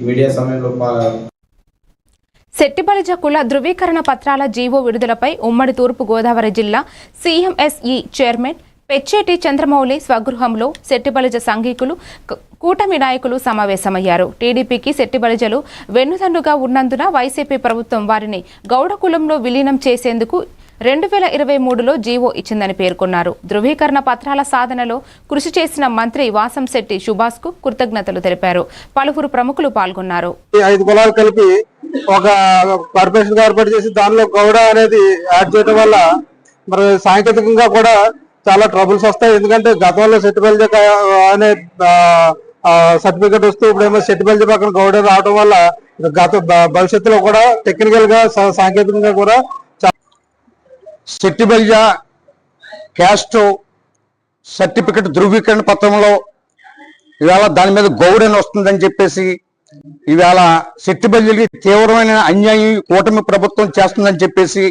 Media సమయంలో శెట్టిపల్లి శెట్టిబలిజ కుల ధృవీకరణ పత్రాల జీవో విడుదలపై ఉమ్మడి తూర్పు గోదావరి జిల్లా సిఎంఎస్ఈ చైర్మన్ పెచ్చేటి చంద్రమౌళి స్వగృహంలో శెట్టిబలిజ సంఘీకులు కూటమి నాయకులు సమావేశమయ్యారు. టీడీపీకి శెట్టిబలిజలు వెన్నుదండుగా ఉన్నందున వైసీపీ ప్రభుత్వం వారిని గౌడ కులంలో విలీనం చేసేందుకు రెండు వేల ఇరవై మూడులో జీవో ఇచ్చిందని పేర్కొన్నారు. ధృవీకరణ పత్రాల సాధనలో కృషి చేసిన మంత్రి వాసంశెట్టి సుభాష్కు కృతజ్ఞతలు తెలిపారు. పలువురు ప్రముఖులు పాల్గొన్నారు. ఐదు కులాలు కలిపి ఒక కార్పొరేషన్ ఏర్పాటు చేసి దానిలో గౌడ అనేది యాడ్ చేయడం వల్ల మరి సాంకేతికంగా కూడా చాలా ట్రబుల్స్ వస్తాయి. ఎందుకంటే గతంలో సెట్టిబెల్జ అనే సర్టిఫికేట్ వస్తూ ఇప్పుడేమో సెట్టిబెల్జ పక్కన గౌడ రావడం వల్ల గత భవిష్యత్తులో కూడా టెక్నికల్గా సాంకేతికంగా కూడా సెట్టిబల్జ క్యాస్ట్ సర్టిఫికెట్ ధృవీకరణ పత్రంలో ఇవాళ దాని మీద గౌరవం వస్తుందని చెప్పేసి ఇవాళ సెట్టిబల్లికి తీవ్రమైన అన్యాయం కూటమి ప్రభుత్వం చేస్తుందని చెప్పేసి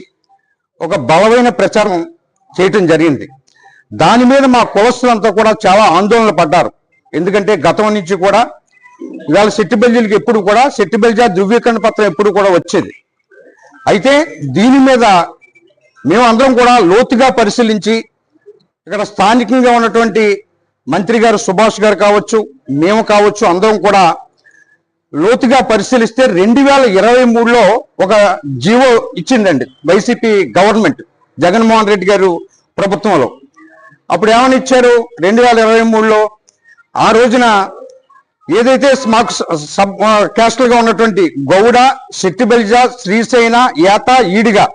ఒక బలమైన ప్రచారం చేయటం జరిగింది. దాని మీద మా కులస్తులంతా కూడా చాలా ఆందోళన పడ్డారు. ఎందుకంటే గతం నుంచి కూడా ఇవాళ సెట్టిబల్జీలకి ఎప్పుడు కూడా సెట్టిబల్జా ధృవీకరణ పత్రం ఎప్పుడు కూడా వచ్చేది. అయితే దీని మీద మేము అందరం కూడా లోతుగా పరిశీలించి ఇక్కడ స్థానికంగా ఉన్నటువంటి మంత్రి గారు సుభాష్ గారు కావచ్చు మేము కావచ్చు అందరం కూడా లోతుగా పరిశీలిస్తే రెండు వేల ఇరవై మూడులో ఒక జీవో ఇచ్చిందండి వైసీపీ గవర్నమెంట్ జగన్మోహన్ రెడ్డి గారు ప్రభుత్వంలో. అప్పుడు ఏమని ఇచ్చారు? రెండు వేల ఇరవై మూడులో ఆ రోజున ఏదైతే మాకు సబ్ క్యాస్టల్గా ఉన్నటువంటి గౌడ శెట్టిబెల్జ శ్రీశైన యాత ఈడిగా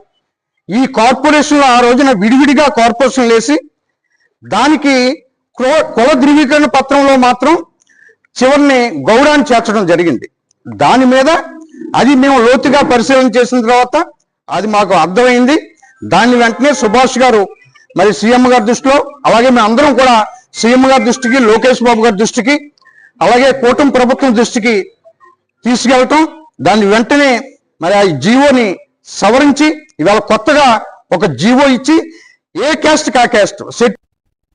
ఈ కార్పొరేషన్లో ఆ రోజున విడివిడిగా కార్పొరేషన్ వేసి దానికి కుల- ధృవీకరణ పత్రంలో మాత్రం చివరిని గౌరవాన్ని చేర్చడం జరిగింది. దాని మీద అది మేము లోతుగా పరిశీలన చేసిన తర్వాత అది మాకు అర్థమైంది. దాన్ని వెంటనే సుభాష్ గారు మరి సీఎం గారి దృష్టిలో అలాగే మేము అందరం కూడా సీఎం గారి దృష్టికి లోకేష్ బాబు గారి దృష్టికి అలాగే కూటమి ప్రభుత్వం దృష్టికి తీసుకెళ్ళటం దాన్ని వెంటనే మరి ఆ జీవోని సవరించి ఇవాళ కొత్తగా ఒక జీవో ఇచ్చి ఏ క్యాస్ట్ కా క్యాస్ట్? సెట్